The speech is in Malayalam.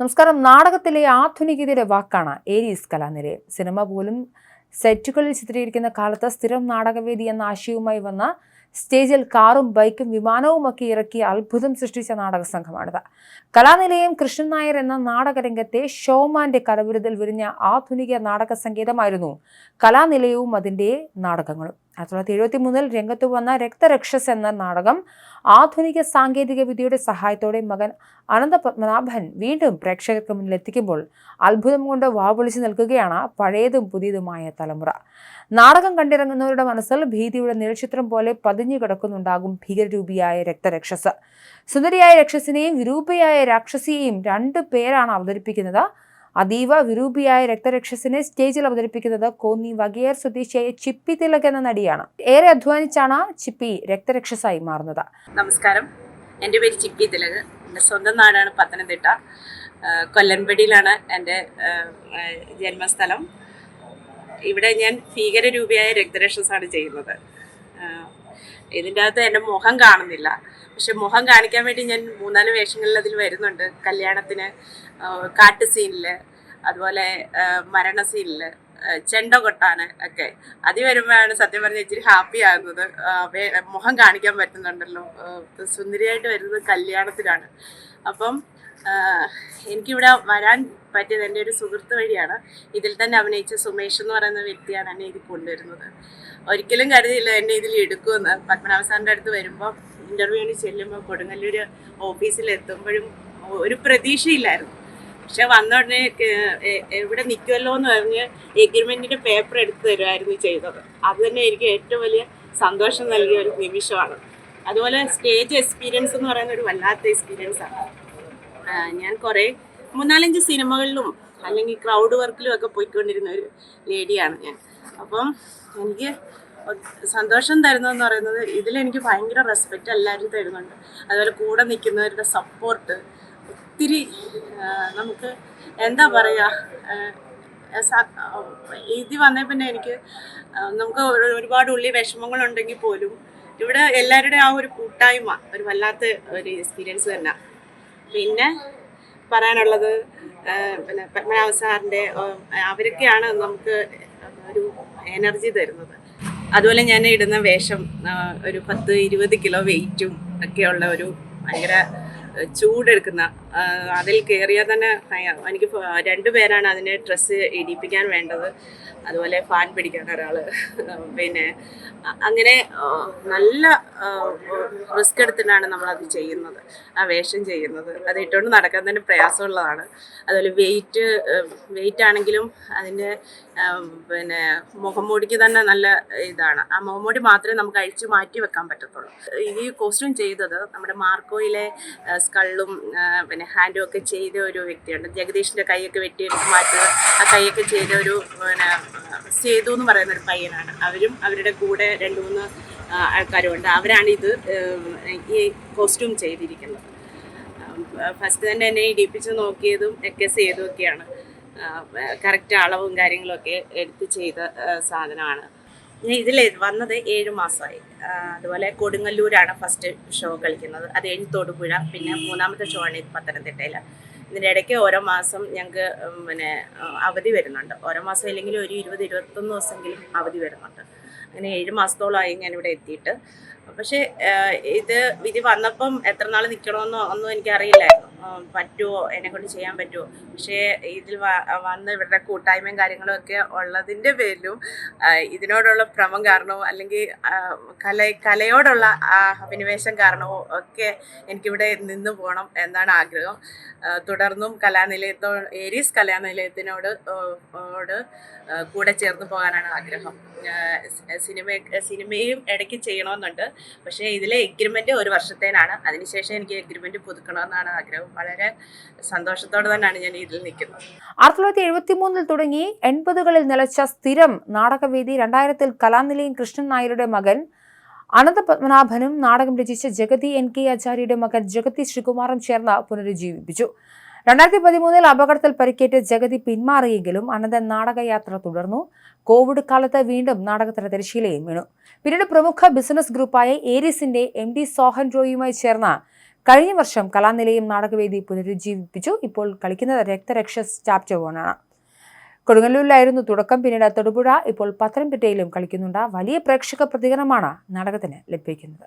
നമസ്കാരം. നാടകത്തിലെ ആധുനികതയുടെ വാക്കാണ് ഏരീസ് കലാനിലയം സിനിമ പോലും സെറ്റുകളിൽ ചിത്രീകരിക്കുന്ന കാലത്ത് സ്ഥിരം നാടകവേദി എന്ന ആശയവുമായി വന്ന സ്റ്റേജിൽ കാറും ബൈക്കും വിമാനവുമൊക്കെ ഇറക്കി അത്ഭുതം സൃഷ്ടിച്ച നാടക സംഘമാണിത്. കലാനിലയം കൃഷ്ണൻ നായർ എന്ന നാടകരംഗത്തെ ഷോമാന്റെ കരവിരുതിൽ വിരിഞ്ഞ ആധുനിക നാടക സംഗീതമായിരുന്നു കലാനിലയവും അതിന്റെ നാടകങ്ങളും. ആയിരത്തി തൊള്ളായിരത്തി എഴുപത്തി മൂന്നിൽ രംഗത്ത് വന്ന രക്തരക്ഷസ് എന്ന നാടകം ആധുനിക സാങ്കേതിക വിദ്യയുടെ സഹായത്തോടെ മകൻ അനന്ത പത്മനാഭൻ വീണ്ടും പ്രേക്ഷകർക്ക് മുന്നിൽ എത്തിക്കുമ്പോൾ അത്ഭുതം കൊണ്ട് വാവൊളിച്ച് നിൽക്കുകയാണ് പഴയതും പുതിയതുമായ തലമുറ. നാടകം കണ്ടിറങ്ങുന്നവരുടെ മനസ്സിൽ ഭീതിയുടെ നിഴൽചിത്രം പോലെ പതിഞ്ഞു കിടക്കുന്നുണ്ടാകും ഭീകരരൂപിയായ രക്തരക്ഷസ്. സുന്ദരിയായ രക്ഷസിനെയും വിരൂപയായ രാക്ഷസിയെയും രണ്ടു പേരാണ് അവതരിപ്പിക്കുന്നത് അതീവ വിരൂപിയായ രക്തരക്ഷസിനെ സ്റ്റേജിൽ അവതരിപ്പിക്കുന്നത് കോന്നി വകയർ സ്വദേശിയായ ചിപ്പി തിലക് എന്ന നടിയാണ്. ഏറെ അധ്വാനിച്ചാണ് ചിപ്പി രക്തരക്ഷസായി മാറുന്നത്. നമസ്കാരം. എന്റെ പേര് ചിപ്പി തിലക്. എന്റെ സ്വന്തം നാടാണ് പത്തനംതിട്ട. കൊല്ലൻപടിയിലാണ് എന്റെ ജന്മസ്ഥലം. ഇവിടെ ഞാൻ ഭീകരരൂപിയായ രക്തരക്ഷസാണ് ചെയ്യുന്നത്. ഇതിന്റെ അകത്ത് എന്റെ മുഖം കാണുന്നില്ല. പക്ഷെ മുഖം കാണിക്കാൻ വേണ്ടി ഞാൻ മൂന്നാൽ വേഷങ്ങളിൽ അതിൽ വരുന്നുണ്ട്. കല്യാണത്തിന് കാട്ട് സീനിൽ അതുപോലെ ആ, ചെണ്ട കൊട്ടാന് ഒക്കെ. അതി വരുമ്പോഴാണ് സത്യം പറഞ്ഞ ഇച്ചിരി ഹാപ്പി ആകുന്നത്. മുഖം കാണിക്കാൻ പറ്റുന്നുണ്ടല്ലോ. സുന്ദരിയായിട്ട് വരുന്നത് കല്യാണത്തിലാണ്. അപ്പം എനിക്കിവിടെ വരാൻ പറ്റിയത് എന്റെ ഒരു സുഹൃത്ത് വഴിയാണ്. ഇതിൽ തന്നെ അഭിനയിച്ച സുമേഷ് എന്ന് പറയുന്ന വ്യക്തിയാണ് എന്നെ ഇതിൽ കൊണ്ടുവരുന്നത്. ഒരിക്കലും കരുതിയില്ല എന്നെ ഇതിൽ എടുക്കുമെന്ന്. പത്മനാഭ സാറിന്റെ അടുത്ത് വരുമ്പോൾ ഇന്റർവ്യൂവിന് ചെല്ലുമ്പോൾ കൊടുങ്ങല്ലൂർ ഓഫീസിൽ എത്തുമ്പോഴും ഒരു പ്രതീക്ഷയില്ലായിരുന്നു. പക്ഷെ വന്ന ഉടനെ എവിടെ നിൽക്കുമല്ലോ എന്ന് പറഞ്ഞ് എഗ്രിമെന്റിന്റെ പേപ്പർ എടുത്തു തരുമായിരുന്നു ചെയ്തത്. അത് തന്നെ എനിക്ക് ഏറ്റവും വലിയ സന്തോഷം നൽകിയ ഒരു നിമിഷമാണ്. അതുപോലെ സ്റ്റേജ് എക്സ്പീരിയൻസ് എന്ന് പറയുന്ന ഒരു വല്ലാത്ത എക്സ്പീരിയൻസ് ആണ്. ഞാൻ കുറേ മൂന്നാലഞ്ച് സിനിമകളിലും അല്ലെങ്കിൽ ക്രൗഡ് വർക്കിലും ഒക്കെ പോയിക്കൊണ്ടിരുന്ന ഒരു ലേഡിയാണ് ഞാൻ. അപ്പം എനിക്ക് സന്തോഷം തരുന്നതെന്ന് പറയുന്നത് ഇതിലെനിക്ക് ഭയങ്കര റെസ്പെക്റ്റ് എല്ലാവരും തരുന്നുണ്ട്. അതുപോലെ കൂടെ നിൽക്കുന്നവരുടെ സപ്പോർട്ട് ഒത്തിരി നമുക്ക് എന്താ പറയുക ഇത് വന്നേ പിന്നെ എനിക്ക് നമുക്ക് ഒരുപാട് ഉള്ളി വിഷമങ്ങളുണ്ടെങ്കിൽ പോലും ഇവിടെ എല്ലാവരുടെയും ആ ഒരു കൂട്ടായ്മ ഒരു വല്ലാത്ത ഒരു എക്സ്പീരിയൻസ് തന്നെ. പിന്നെ പറയാനുള്ളത് പിന്നെ പത്മനാഭ സാറിന്റെ അവരൊക്കെയാണ് നമുക്ക് ഒരു എനർജി തരുന്നത്. അതുപോലെ ഞാൻ ഇടുന്ന വേഷം ഒരു പത്ത് ഇരുപത് കിലോ വെയിറ്റും ഒക്കെയുള്ള ഒരു ഭയങ്കര ചൂടെടുക്കുന്ന അതിൽ കയറിയാൽ തന്നെ എനിക്ക് രണ്ടു പേരാണ് അതിനെ ഡ്രസ്സ് ഇടിപ്പിക്കാൻ വേണ്ടത്. അതുപോലെ ഫാൻ പിടിക്കാൻ ഒരാൾ പിന്നെ അങ്ങനെ നല്ല റിസ്ക് എടുത്തിട്ടാണ് നമ്മളത് ചെയ്യുന്നത്. ആ വേഷം ചെയ്യുന്നത്. അത് ഇട്ടുകൊണ്ട് നടക്കാൻ തന്നെ പ്രയാസമുള്ളതാണ്. അതുപോലെ വെയിറ്റ് വെയിറ്റ് ആണെങ്കിലും അതിന്റെ പിന്നെ മുഖംമൂടിക്ക് തന്നെ നല്ല ഇതാണ്. ആ മുഖംമൂടി മാത്രമേ നമുക്ക് അഴിച്ചു മാറ്റി വെക്കാൻ പറ്റത്തുള്ളൂ. ഈ കോസ്റ്റ്യൂം ചെയ്തത് നമ്മുടെ മാർക്കോയിലെ സ്കള്ളും ആ, പിന്നെ ഹാൻഡും ഒക്കെ ചെയ്ത ഒരു വ്യക്തിയുണ്ട്. ജഗദീഷിന്റെ കൈയൊക്കെ വെട്ടിയെടുത്ത് മാറ്റുക ആ കൈയൊക്കെ ചെയ്ത ഒരു പിന്നെ സേതു എന്ന് പറയുന്ന ഒരു പയ്യനാണ്. അവരും അവരുടെ കൂടെ രണ്ട് മൂന്ന് ആൾക്കാരും ആൾക്കാരുമുണ്ട്. അവരാണ് ഇത് ഈ കോസ്റ്റ്യൂം ചെയ്തിരിക്കുന്നത്. ഫസ്റ്റ് തന്നെ എന്നെ ഇടിപ്പിച്ച് നോക്കിയതും ഒക്കെ ചെയ്തും ഒക്കെയാണ്. കറക്റ്റ് അളവും കാര്യങ്ങളൊക്കെ എടുത്ത് ചെയ്ത സാധനമാണ്. ഇതിൽ വന്നത് ഏഴ് മാസമായി അതുപോലെ കൊടുങ്ങല്ലൂരാണ് ഫസ്റ്റ് ഷോ കളിക്കുന്നത്. അത് കഴിഞ്ഞ് തൊടുപുഴ പിന്നെ മൂന്നാമത്തെ ഷോ ആണ് പത്തനംതിട്ടയിൽ ഇതിന്റെ ഇടയ്ക്ക് ഓരോ മാസം ഞങ്ങൾക്ക് പിന്നെ അവധി വരുന്നുണ്ട്. ഓരോ മാസം ഇല്ലെങ്കിൽ ഒരു ഇരുപത് ഇരുപത്തൊന്ന് ദിവസമെങ്കിലും അവധി വരുന്നുണ്ട്. അങ്ങനെ ഏഴ് മാസത്തോളമായി ഞാൻ ഇവിടെ എത്തിയിട്ട്. പക്ഷേ ഇത് വിധി വന്നപ്പം എത്ര നാൾ നിൽക്കണമെന്നോ ഒന്നും എനിക്കറിയില്ലായിരുന്നു. പറ്റുമോ എന്നെ കൊണ്ട് ചെയ്യാൻ പറ്റുമോ പക്ഷേ ഇതിൽ വന്ന് ഇവരുടെ കൂട്ടായ്മയും കാര്യങ്ങളും ഒക്കെ ഉള്ളതിന്റെ പേരിലും ഇതിനോടുള്ള ഭ്രമം കാരണവും അല്ലെങ്കിൽ കല കലയോടുള്ള അഭിനിവേശം കാരണവും ഒക്കെ എനിക്കിവിടെ നിന്ന് പോകണം എന്നാണ് ആഗ്രഹം. തുടർന്നും കലാനിലയത്തോ ഏരീസ് കലാനിലയത്തിനോട് കൂടെ ചേർന്ന് പോകാനാണ് ആഗ്രഹം. സിനിമ സിനിമയും ഇടയ്ക്ക് ചെയ്യണമെന്നുണ്ട്. പക്ഷേ ഇതിലെ എഗ്രിമെന്റ് ഒരു വർഷത്തേനാണ്. അതിനുശേഷം എനിക്ക് എഗ്രിമെന്റ് പുതുക്കണമെന്നാണ് ആഗ്രഹം. വളരെ സന്തോഷത്തോടെ തന്നെയാണ് ഞാൻ ഇതിൽ നിൽക്കുന്നത്. ആയിരത്തി തൊള്ളായിരത്തി എഴുപത്തി മൂന്നിൽ തുടങ്ങി എൺപതുകളിൽ നിലച്ച സ്ഥിരം നാടകവേദി രണ്ടായിരത്തിൽ കലാനിലയം കൃഷ്ണൻ നായരുടെ മകൻ അനന്ത പത്മനാഭനും നാടകം രചിച്ച ജഗതി എൻ കെ ആചാര്യയുടെ മകൻ ജഗതി ശ്രീകുമാറും ചേർന്ന് പുനരുജ്ജീവിപ്പിച്ചു. രണ്ടായിരത്തി പതിമൂന്നിൽ അപകടത്തിൽ പരിക്കേറ്റ് ജഗതി പിന്മാറിയെങ്കിലും അനന്തൻ നാടകയാത്ര തുടർന്നു. കോവിഡ് കാലത്ത് വീണ്ടും നാടകത്തിന് തിരശീലയും വീണു. പിന്നീട് പ്രമുഖ ബിസിനസ് ഗ്രൂപ്പായ ഏരീസിന്റെ എം ഡി സോഹൻ റോയിയുമായി ചേർന്ന കഴിഞ്ഞ വർഷം കലാനിലയം നാടകവേദി പുനരുജ്ജീവിപ്പിച്ചു. ഇപ്പോൾ കളിക്കുന്നത് രക്തരക്ഷ ചാപ്റ്റോണാണ് കൊടുങ്ങല്ലൂരിലായിരുന്നു തുടക്കം. പിന്നീട് തൊടുപുഴ ഇപ്പോൾ പത്തനംതിട്ടയിലും കളിക്കുന്നുണ്ട്. വലിയ പ്രേക്ഷക പ്രതികരണമാണ് നാടകത്തിന് ലഭിക്കുന്നത്.